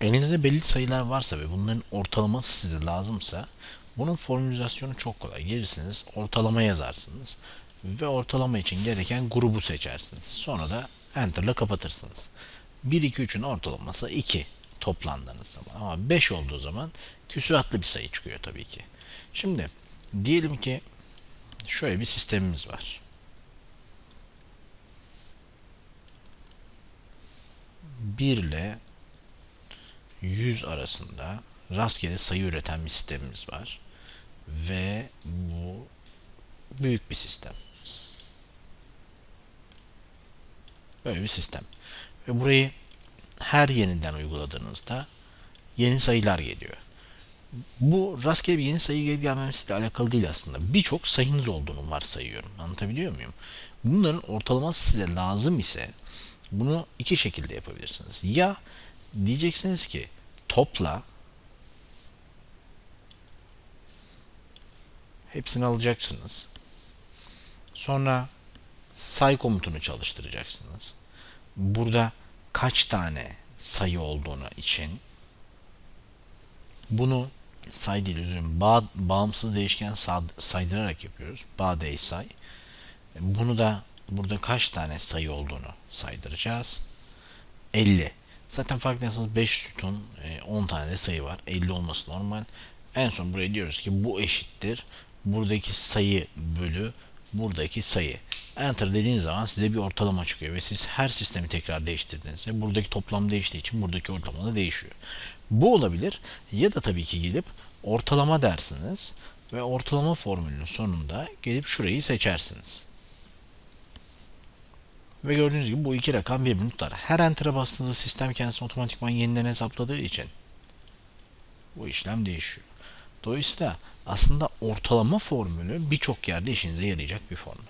Elinizde belli sayılar varsa ve bunların ortalaması size lazımsa bunun formülizasyonu çok kolay. Gelirsiniz ortalama yazarsınız ve ortalama için gereken grubu seçersiniz. Sonra da Enter ile kapatırsınız. 1, 2, 3'ün ortalaması 2 toplandığınız zaman. Ama 5 olduğu zaman küsuratlı bir sayı çıkıyor tabii ki. Şimdi diyelim ki şöyle bir sistemimiz var. 1 ile 100 arasında rastgele sayı üreten bir sistemimiz var. Ve bu büyük bir sistem. Böyle bir sistem. Ve burayı her yeniden uyguladığınızda yeni sayılar geliyor. Bu rastgele bir yeni sayı gelip gelmemesiyle alakalı değil aslında. Birçok sayınız olduğunu varsayıyorum. Anlatabiliyor muyum? Bunların ortalaması size lazım ise bunu iki şekilde yapabilirsiniz. Ya diyeceksiniz ki topla hepsini alacaksınız. Sonra say komutunu çalıştıracaksınız. Burada kaç tane sayı olduğunu için bunu say değil özür bağ, bağımsız değişken saydırarak yapıyoruz. Bağ değiş say. Bunu da burada kaç tane sayı olduğunu saydıracağız. 50. Zaten farkındaysanız 5 sütun e, 10 tane de sayı var. 50 olması normal. En son buraya diyoruz ki bu eşittir. Buradaki sayı bölü buradaki sayı. Enter dediğiniz zaman size bir ortalama çıkıyor ve siz her sistemi tekrar değiştirdiğinizde buradaki toplam değiştiği için buradaki ortalama da değişiyor. Bu olabilir ya da tabii ki gelip ortalama dersiniz ve ortalama formülünün sonunda gelip şurayı seçersiniz. Ve gördüğünüz gibi bu iki rakam birbirini tutar. Her enter'a bastığınızda sistem kendisini otomatikman yeniden hesapladığı için bu işlem değişiyor. Dolayısıyla aslında ortalama formülü birçok yerde işinize yarayacak bir formül.